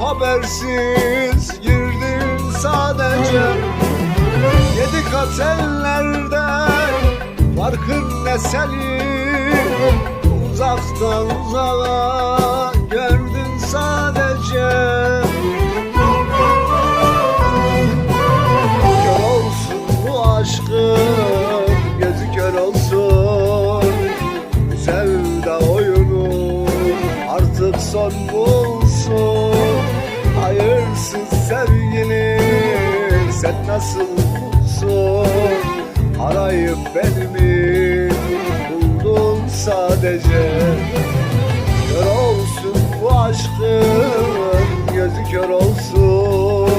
habersiz girdin sadece. Yedi kat ellerde farkın ne senin? Uzaktan uzağa gördün sadece. Kör olsun bu aşkın gözü kör olsun. Sevda oyunu artık son bulsun Hayırsız sevgili sen nasıl bulsun Arayıp beni mi buldun sadece. Kör olsun bu aşkın gözü kör olsun.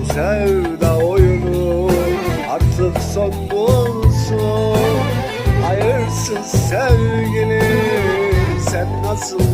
Bu sevda oyunu artık son bulsun. Hayırsız sevgili sen nasıl